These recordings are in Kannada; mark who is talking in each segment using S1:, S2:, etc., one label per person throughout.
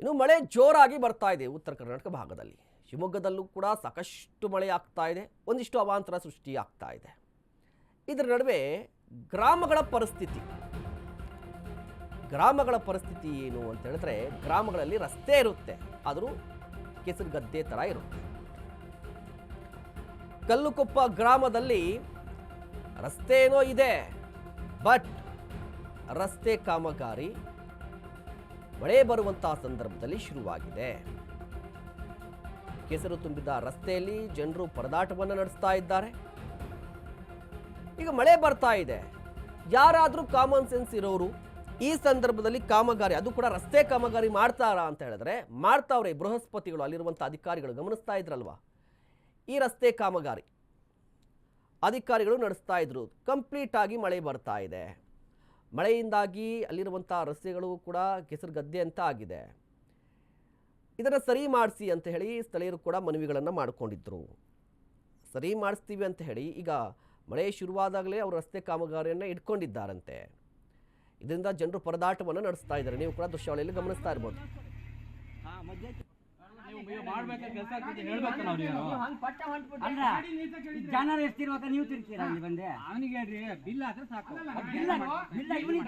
S1: ಇನ್ನು ಮಳೆ ಜೋರಾಗಿ ಬರ್ತಾ ಇದೆ ಉತ್ತರ ಕರ್ನಾಟಕ ಭಾಗದಲ್ಲಿ. ಶಿವಮೊಗ್ಗದಲ್ಲೂ ಕೂಡ ಸಾಕಷ್ಟು ಮಳೆ ಆಗ್ತಾ ಇದೆ, ಒಂದಿಷ್ಟು ಅವಾಂತರ ಸೃಷ್ಟಿ ಆಗ್ತಾ ಇದೆ. ಇದರ ನಡುವೆ ಗ್ರಾಮಗಳ ಪರಿಸ್ಥಿತಿ. ಗ್ರಾಮಗಳ ಪರಿಸ್ಥಿತಿ ಏನು ಅಂತ ಹೇಳಿದ್ರೆ ಗ್ರಾಮಗಳಲ್ಲಿ ರಸ್ತೆ ಇರುತ್ತೆ, ಆದರೂ ಕೆಸರು ಗದ್ದೆ ಥರ ಇರುತ್ತೆ. ಕಲ್ಲುಕೊಪ್ಪ ಗ್ರಾಮದಲ್ಲಿ ರಸ್ತೆ ಏನೋ ಇದೆ, ಬಟ್ ರಸ್ತೆ ಕಾಮಗಾರಿ ಮಳೆ ಬರುವಂತಹ ಸಂದರ್ಭದಲ್ಲಿ ಶುರುವಾಗಿದೆ. ಕೆಸರು ತುಂಬಿದ ರಸ್ತೆಯಲ್ಲಿ ಜನರು ಪರದಾಟವನ್ನು ನಡೆಸ್ತಾ ಇದ್ದಾರೆ. ಈಗ ಮಳೆ ಬರ್ತಾ ಇದೆ. ಯಾರಾದರೂ ಕಾಮನ್ ಸೆನ್ಸ್ ಇರೋರು ಈ ಸಂದರ್ಭದಲ್ಲಿ ಕಾಮಗಾರಿ, ಅದು ಕೂಡ ರಸ್ತೆ ಕಾಮಗಾರಿ ಮಾಡ್ತಾರಾ ಅಂತ ಹೇಳಿದ್ರೆ ಮಾಡ್ತಾವ್ರೆ ಬೃಹಸ್ಪತಿಗಳು ಅಲ್ಲಿರುವಂಥ ಅಧಿಕಾರಿಗಳು ಗಮನಿಸ್ತಾ ಇದ್ರಲ್ವಾ? ಈ ರಸ್ತೆ ಕಾಮಗಾರಿ ಅಧಿಕಾರಿಗಳು ನಡೆಸ್ತಾ ಇದ್ರು, ಕಂಪ್ಲೀಟ್ ಆಗಿ ಮಳೆ ಬರ್ತಾ ಇದೆ. ಮಳೆಯಿಂದಾಗಿ ಅಲ್ಲಿರುವಂಥ ರಸ್ತೆಗಳು ಕೂಡ ಕೆಸರು ಗದ್ದೆ ಅಂತ ಆಗಿದೆ. ಇದನ್ನು ಸರಿ ಮಾಡಿಸಿ ಅಂತ ಹೇಳಿ ಸ್ಥಳೀಯರು ಕೂಡ ಮನವಿಗಳನ್ನು ಮಾಡಿಕೊಂಡಿದ್ದರು ಸರಿ ಮಾಡಿಸ್ತೀವಿ ಅಂತ ಹೇಳಿ ಈಗ ಮಳೆ ಶುರುವಾದಾಗಲೇ ಅವರು ರಸ್ತೆ ಕಾಮಗಾರಿಯನ್ನು ಇಟ್ಕೊಂಡಿದ್ದಾರಂತೆ. ಇದರಿಂದ ಜನರು ಪರದಾಟವನ್ನು ನಡೆಸ್ತಾ ಇದ್ದಾರೆ. ನೀವು ಕೂಡ ದೃಶ್ಯಾವಳಿಯಲ್ಲಿ ಗಮನಿಸ್ತಾ ಇರ್ಬೋದು.
S2: ನೀವು ಮಾಡ್ಬೇಕಾದ ಕೆಲಸ ಹೇಳ್ಬೇಕು ನಾವು ನೀವು
S3: ಅಲ್ಲ ಜನರು ಎಷ್ಟಿರುವಾಗ ನೀವು ತಿರ್ತೀರಾ ಅಲ್ಲಿ ಬಂದೆ.
S2: ಅವನಿಗೆ ಹೇಳ್ರಿ ಬಿಲ್ ಆದ್ರೆ ಸಾಕು.
S3: ಬಿಲ್ಲ ಬಿಲ್ಲ ಇವನಿಗೆ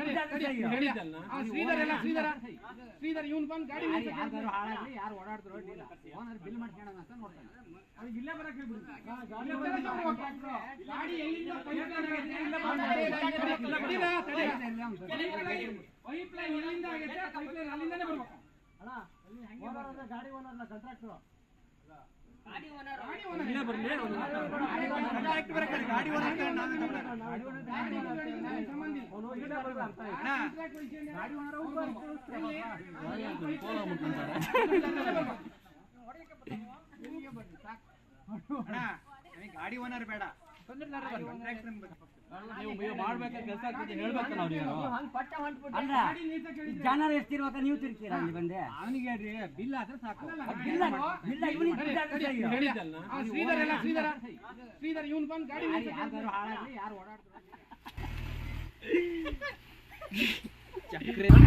S4: ಶ್ರೀಧರ್ ಎಲ್ಲ ಶ್ರೀಧರ. ಶ್ರೀಧರ್ ಇವನ್ ಬಂದ್ ಗಾಡಿ
S2: ಯಾರು ಹಾಳಾಗ್ಲಿ ಯಾರು ಓಡಾಡಿದ್ರು ಓನರ್ ಬಿಲ್ ಮಾಡ್ಕೊಳ್ಳೋಣ ಅಂತ ನೋಡ್ತಾನೆ
S4: ಅವ್ರಿಗೆ ಇಲ್ಲೇ ಬರಕ್ ಹೇಳ್ಬಿಡಿ. ಗಾಡಿ ಎಲ್ಲಿಂದ ಪೈಪ್ ಲೈನ್ ಆಗೈತೆ, ಇಲ್ಲೇ
S2: ಇಲ್ಲೇ ಬರ್ಲಿ
S4: ಗಾಡಿ ಓನರ್ ಬೇಡ
S2: ನೀವು ನೀವು ಮಾಡ್ಬೇಕಾದ ಕೆಲಸ ಹೇಳ್ಬೇಕು ನಾವು ನೀವು
S3: ಅಲ್ಲ ಜನರು ಎಷ್ಟಿರುವಾಗ ನೀವು ತಿರ್ತೀರಾ ಅಲ್ಲಿ ಬಂದೆ
S2: ಅವನಿಗೆ ಬಿಲ್ ಆದ್ರೆ ಸಾಕು
S3: ಬಿಲ್ಲ ಬಿಲ್ಲ
S4: ಶ್ರೀಧರ್ ಎಲ್ಲ ಶ್ರೀಧರ ಇವನ್ ಬಂದ್ ಗಾಡಿ
S2: ಯಾರು ಓಡಾಡಿದ್ರು
S3: ಬ್ಯಾಗ್